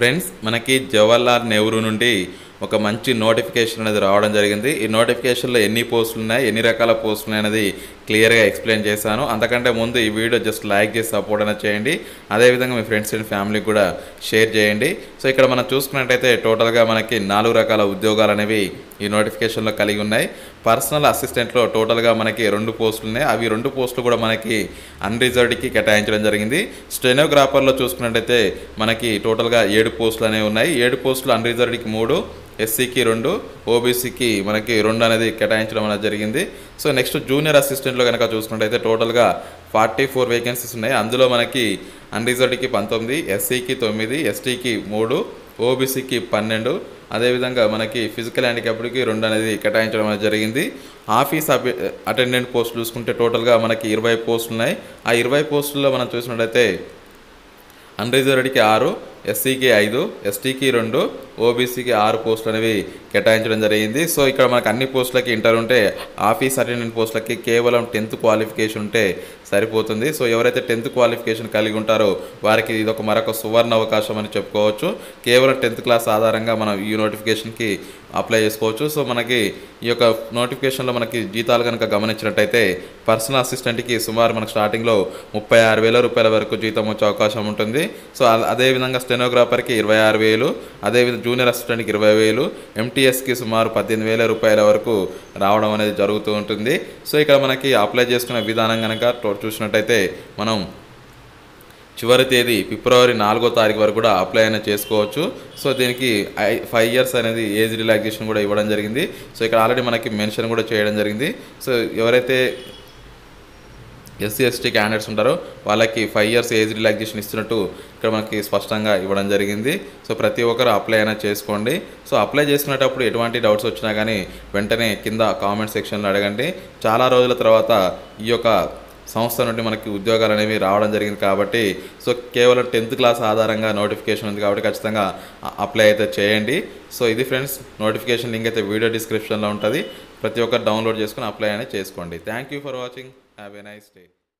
Friends మనకి జవహర్లాల్ నెహ్రూ నుండి ఒక మంచి నోటిఫికేషన్ అనేది రావడం జరిగింది. ఈ నోటిఫికేషన్లో ఎన్ని పోస్టులు ఉన్నాయి ఎన్ని రకాల పోస్టులు ఉన్నాయి అనేది క్లియర్గా ఎక్స్ప్లెయిన్ చేశాను. అంతకంటే ముందు ఈ వీడియో జస్ట్ లైక్ చేసి సపోర్ట్ అనేది చేయండి. అదేవిధంగా మీ ఫ్రెండ్స్ అండ్ ఫ్యామిలీకి కూడా షేర్ చేయండి. సో ఇక్కడ మనం చూసుకున్నట్టయితే టోటల్గా మనకి నాలుగు రకాల ఉద్యోగాలు అనేవి ఈ నోటిఫికేషన్లో కలిగి ఉన్నాయి. పర్సనల్ అసిస్టెంట్లో టోటల్గా మనకి రెండు పోస్టులు ఉన్నాయి అవి రెండు పోస్టులు కూడా మనకి అన్రిజర్వ్డ్కి కేటాయించడం జరిగింది. స్టెనోగ్రాఫర్లో చూసుకున్నట్టయితే మనకి టోటల్గా ఏడు పోస్టులు అనేవి ఉన్నాయి. ఏడు పోస్టులు అన్రిజర్వ్డ్కి మూడు ఎస్సీకి రెండు ఓబీసీకి మనకి రెండు అనేది కేటాయించడం అనేది జరిగింది. సో నెక్స్ట్ జూనియర్ అసిస్టెంట్లో కనుక చూసుకున్నట్టయితే టోటల్గా ఫార్టీ ఫోర్ వేకెన్సీస్ ఉన్నాయి. అందులో మనకి అన్రిజర్వ్డ్కి పంతొమ్మిది ఎస్సీకి తొమ్మిది ఎస్టీకి మూడు ఓబీసీకి పన్నెండు. అదేవిధంగా మనకి ఫిజికల్ హ్యాండిక్యాప్డ్కి రెండు అనేది కేటాయించడం అనేది జరిగింది. ఆఫీస్ అటెండెంట్ పోస్ట్ చూసుకుంటే టోటల్గా మనకి ఇరవై పోస్టులు ఉన్నాయి. ఆ ఇరవై పోస్టుల్లో మనం చూసినట్టయితే అన్రిజర్వ్డ్కి ఆరు ఎస్సీకి ఐదు ఎస్టీకి రెండు ఓబీసీకి ఆరు పోస్టులు అనేవి కేటాయించడం జరిగింది. సో ఇక్కడ మనకు అన్ని పోస్టులకి ఇంటర్ ఉంటే ఆఫీస్ అటెండెంట్ పోస్టులకి కేవలం టెన్త్ క్వాలిఫికేషన్ ఉంటే సరిపోతుంది. సో ఎవరైతే టెన్త్ క్వాలిఫికేషన్ కలిగి ఉంటారో వారికి ఇది ఒక మరొక సువర్ణ అవకాశం అని చెప్పుకోవచ్చు. కేవలం టెన్త్ క్లాస్ ఆధారంగా మనం ఈ నోటిఫికేషన్కి అప్లై చేసుకోవచ్చు. సో మనకి ఈ యొక్క నోటిఫికేషన్లో మనకి జీతాలు కనుక గమనించినట్టయితే పర్సనల్ అసిస్టెంట్కి సుమారు మనకు స్టార్టింగ్లో ముప్పై ఆరు వేల రూపాయల వరకు జీతం వచ్చే అవకాశం ఉంటుంది. సో అదేవిధంగా స్టెనోగ్రాఫర్కి ఇరవై ఆరు వేలు అదేవిధంగా జూనియర్ అసిస్టెంట్కి ఇరవై వేలు ఎంటీఎస్కి సుమారు పద్దెనిమిది వేల రూపాయల వరకు రావడం అనేది జరుగుతూ ఉంటుంది. సో ఇక్కడ మనకి అప్లై చేసుకునే విధానం కనుక చూసినట్టయితే మనం చివరి తేదీ ఫిబ్రవరి నాలుగో తారీఖు వరకు కూడా అప్లై అయినా చేసుకోవచ్చు. సో దీనికి ఫైవ్ ఇయర్స్ అనేది ఏజ్ రిలాక్సేషన్ కూడా ఇవ్వడం జరిగింది. సో ఇక్కడ ఆల్రెడీ మనకి మెన్షన్ కూడా చేయడం జరిగింది. సో ఎవరైతే ఎస్సీ ఎస్టీ క్యాండిడేట్స్ ఉంటారో. వాళ్ళకి ఫైవ్ ఇయర్స్ ఏజ్ రిలాక్సేషన్ ఇస్తున్నట్టు ఇక్కడ మనకి స్పష్టంగా ఇవ్వడం జరిగింది. సో ప్రతి ఒక్కరు అప్లై అయినా చేసుకోండి. సో అప్లై చేసుకునేటప్పుడు ఎటువంటి డౌట్స్ వచ్చినా కానీ వెంటనే కింద కామెంట్ సెక్షన్లో అడగండి. చాలా రోజుల తర్వాత ఈ యొక్క సంస్థ నుండి మనకి ఉద్యోగాలు అనేవి రావడం జరిగింది కాబట్టి సో కేవలం టెన్త్ క్లాస్ ఆధారంగా నోటిఫికేషన్ ఉంది కాబట్టి ఖచ్చితంగా అప్లై అయితే చేయండి. సో ఇది ఫ్రెండ్స్ నోటిఫికేషన్ లింక్ అయితే వీడియో డిస్క్రిప్షన్లో ఉంటుంది. ప్రతి ఒక్కరు డౌన్లోడ్ చేసుకుని అప్లై అనేది చేసుకోండి. Thank you for watching have a nice day